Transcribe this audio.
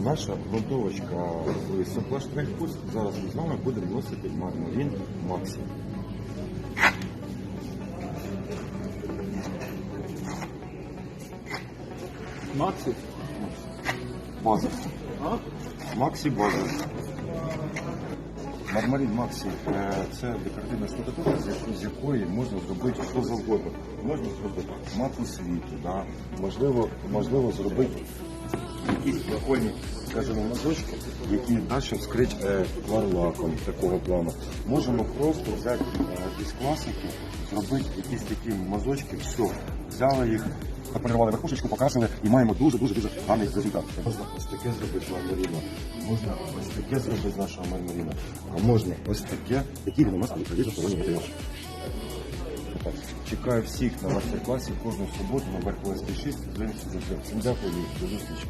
Наша грунтовочка висохла штрих-пуст. Зараз ми з вами будемо носити мармурін Максі. Максі? База. А? Максі база. Мармарин Максі е, це декоративна штукатура, з якої можна зробити що завгодно. Можна зробити мапу світу, да? можливо, можливо зробити якісь прикольні, скажімо, мазочки, які далі вскрить е, варлаком такого плану. Можемо просто взяти е, із класики, зробити якісь такі мазочки, все, взяли їх, пополірували верхушечку, покрасили і маємо дуже-дуже дуже гарний результат. Можна ось таке зробити з мармаріна, можна ось таке зробити з нашого мармаріна, а можна ось таке, який він у нас сторонній матеріал. Так, Чекаю всіх на мастер-класі кожну суботу на Беркова 6. Всім дякую і до зустрічі.